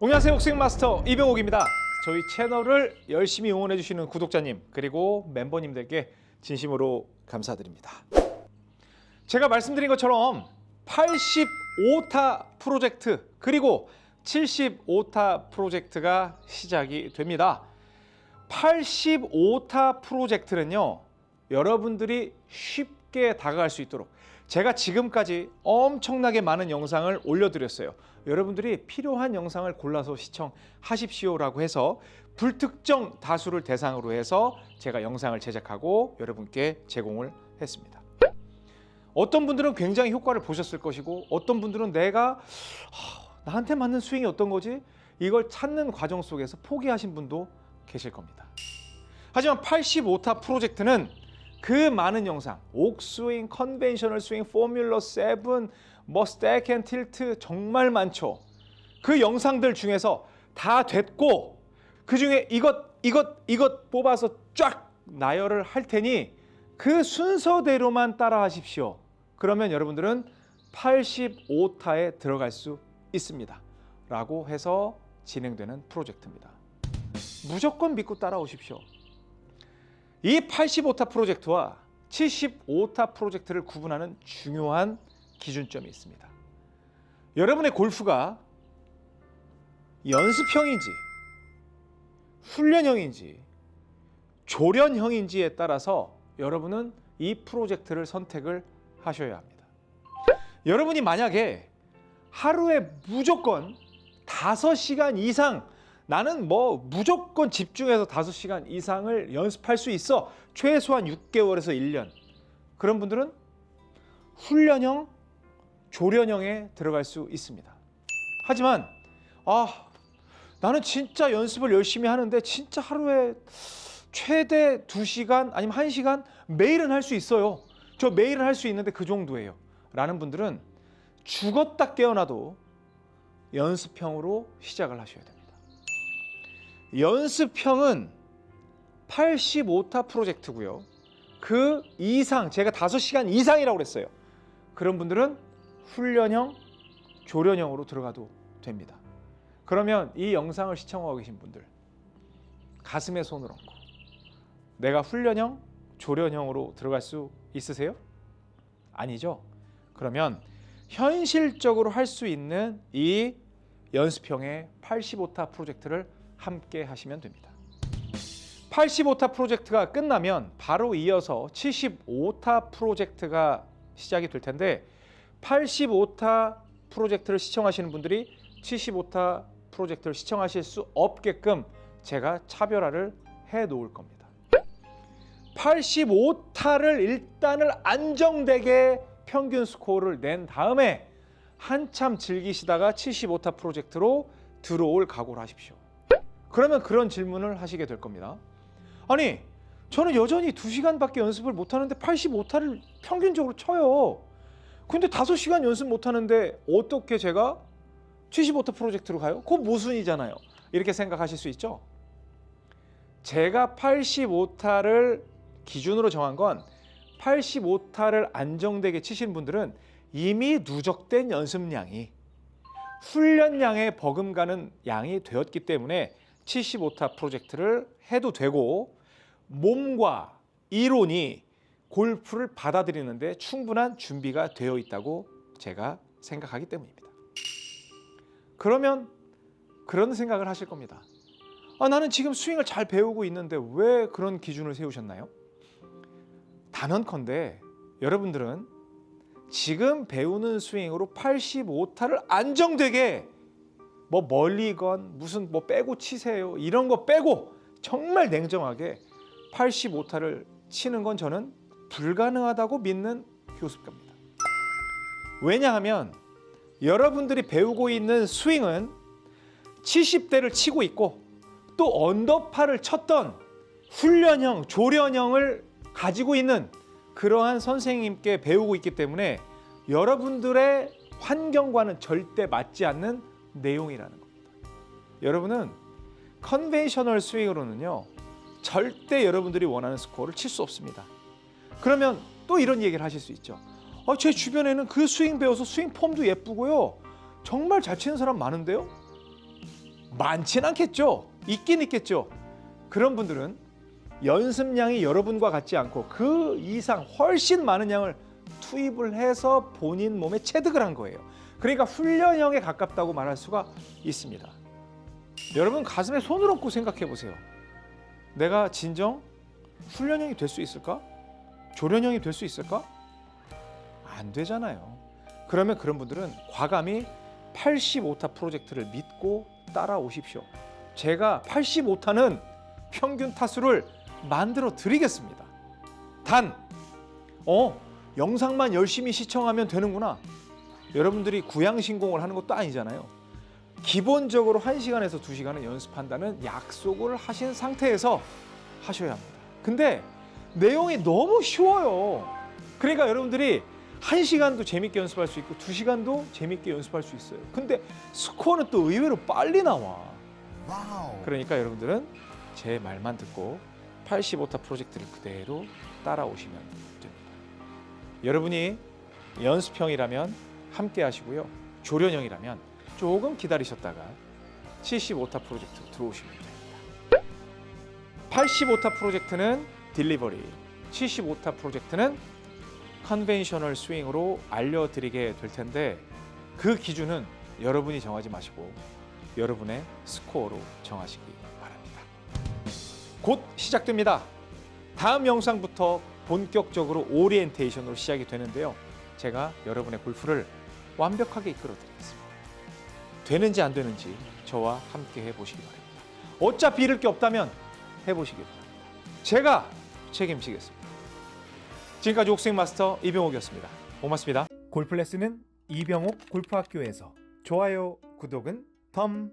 안녕하세요 옥스윙 마스터 이병옥입니다. 저희 채널을 열심히 응원해 주시는 구독자님 그리고 멤버님들께 진심으로 감사드립니다. 제가 말씀드린 것처럼 85타 프로젝트 그리고 75타 프로젝트가 시작이 됩니다. 85타 프로젝트는요, 여러분들이 쉽게 다가갈 수 있도록 제가 지금까지 엄청나게 많은 영상을 올려드렸어요. 여러분들이 필요한 영상을 골라서 시청하십시오라고 해서 불특정 다수를 대상으로 해서 제가 영상을 제작하고 여러분께 제공을 했습니다. 어떤 분들은 굉장히 효과를 보셨을 것이고 어떤 분들은 내가 하, 나한테 맞는 스윙이 어떤 거지? 이걸 찾는 과정 속에서 포기하신 분도 계실 겁니다. 하지만 85타 프로젝트는 그 많은 영상, 옥스윙, 컨벤셔널 스윙, 포뮬러 7, 뭐 스택 앤 틸트 정말 많죠. 그 영상들 중에서 다 됐고 그 중에 이것 이것 이것 뽑아서 쫙 나열을 할 테니 그 순서대로만 따라 하십시오. 그러면 여러분들은 85타에 들어갈 수 있습니다. 라고 해서 진행되는 프로젝트입니다. 무조건 믿고 따라오십시오. 이 85타 프로젝트와 75타 프로젝트를 구분하는 중요한 기준점이 있습니다. 여러분의 골프가 연습형인지 훈련형인지 조련형인지에 따라서 여러분은 이 프로젝트를 선택을 하셔야 합니다. 여러분이 만약에 하루에 무조건 5시간 이상 나는 뭐 무조건 집중해서 5시간 이상을 연습할 수 있어. 최소한 6개월에서 1년. 그런 분들은 훈련형, 조련형에 들어갈 수 있습니다. 하지만 아, 나는 진짜 연습을 열심히 하는데 진짜 하루에 최대 2시간 아니면 1시간 매일은 할 수 있어요. 저 매일은 할 수 있는데 그 정도예요. 라는 분들은 죽었다 깨어나도 연습형으로 시작을 하셔야 됩니다. 연습형은 85타 프로젝트고요. 그 이상 제가 5시간 이상이라고 그랬어요. 그런 분들은 훈련형, 조련형으로 들어가도 됩니다. 그러면 이 영상을 시청하고 계신 분들 가슴에 손을 얹고 내가 훈련형, 조련형으로 들어갈 수 있으세요? 아니죠. 그러면 현실적으로 할 수 있는 이 연습형의 85타 프로젝트를 함께 하시면 됩니다. 85타 프로젝트가 끝나면 바로 이어서 75타 프로젝트가 시작이 될 텐데 85타 프로젝트를 시청하시는 분들이 75타 프로젝트를 시청하실 수 없게끔 제가 차별화를 해 놓을 겁니다. 85타를 일단을 안정되게 평균 스코어를 낸 다음에 한참 즐기시다가 75타 프로젝트로 들어올 각오를 하십시오. 그러면 그런 질문을 하시게 될 겁니다. 아니, 저는 여전히 2시간밖에 연습을 못 하는데 85타를 평균적으로 쳐요. 근데 5시간 연습 못 하는데 어떻게 제가 75타 프로젝트로 가요? 그거 모순이잖아요. 이렇게 생각하실 수 있죠? 제가 85타를 기준으로 정한 건 85타를 안정되게 치신 분들은 이미 누적된 연습량이 훈련량에 버금가는 양이 되었기 때문에 75타 프로젝트를 해도 되고 몸과 이론이 골프를 받아들이는데 충분한 준비가 되어 있다고 제가 생각하기 때문입니다. 그러면 그런 생각을 하실 겁니다. 아, 나는 지금 스윙을 잘 배우고 있는데 왜 그런 기준을 세우셨나요? 단언컨대 여러분들은 지금 배우는 스윙으로 85타를 안정되게 뭐 멀리건 무슨 뭐 빼고 치세요 이런 거 빼고 정말 냉정하게 85타를 치는 건 저는 불가능하다고 믿는 교습가입니다. 왜냐하면 여러분들이 배우고 있는 스윙은 70대를 치고 있고 또 언더파를 쳤던 훈련형, 조련형을 가지고 있는 그러한 선생님께 배우고 있기 때문에 여러분들의 환경과는 절대 맞지 않는 내용이라는 겁니다. 여러분은 컨벤셔널 스윙으로는요 절대 여러분들이 원하는 스코어를 칠 수 없습니다. 그러면 또 이런 얘기를 하실 수 있죠. 아, 제 주변에는 그 스윙 배워서 스윙 폼도 예쁘고요. 정말 잘 치는 사람 많은데요. 많진 않겠죠. 있긴 있겠죠. 그런 분들은 연습량이 여러분과 같지 않고 그 이상 훨씬 많은 양을 투입을 해서 본인 몸에 체득을 한 거예요. 그러니까 훈련형에 가깝다고 말할 수가 있습니다. 여러분 가슴에 손을 얹고 생각해 보세요. 내가 진정 훈련형이 될 수 있을까? 조련형이 될 수 있을까? 안 되잖아요. 그러면 그런 분들은 과감히 85타 프로젝트를 믿고 따라오십시오. 제가 85타는 평균 타수를 만들어 드리겠습니다. 단, 어, 영상만 열심히 시청하면 되는구나. 여러분들이 구양신공을 하는 것도 아니잖아요. 기본적으로 1시간에서 2시간은 연습한다는 약속을 하신 상태에서 하셔야 합니다. 근데 내용이 너무 쉬워요. 그러니까 여러분들이 1시간도 재밌게 연습할 수 있고 2시간도 재밌게 연습할 수 있어요. 근데 스코어는 또 의외로 빨리 나와. 그러니까 여러분들은 제 말만 듣고 85타 프로젝트를 그대로 따라오시면 됩니다. 여러분이 연습형이라면 함께 하시고요. 조련형이라면 조금 기다리셨다가 75타 프로젝트로 들어오시면 됩니다. 85타 프로젝트는 딜리버리, 75타 프로젝트는 컨벤셔널 스윙으로 알려드리게 될 텐데 그 기준은 여러분이 정하지 마시고 여러분의 스코어로 정하시기 바랍니다. 곧 시작됩니다. 다음 영상부터 본격적으로 오리엔테이션으로 시작이 되는데요. 제가 여러분의 골프를 완벽하게 이끌어 드리겠습니다. 되는지 안 되는지 저와 함께 해보시기 바랍니다. 어차피 잃을 게 없다면 해보시기 바랍니다. 제가 책임지겠습니다. 지금까지 옥생 마스터 이병옥이었습니다. 고맙습니다. 레슨은 이병옥 골프학교에서 좋아요, 구독은 덤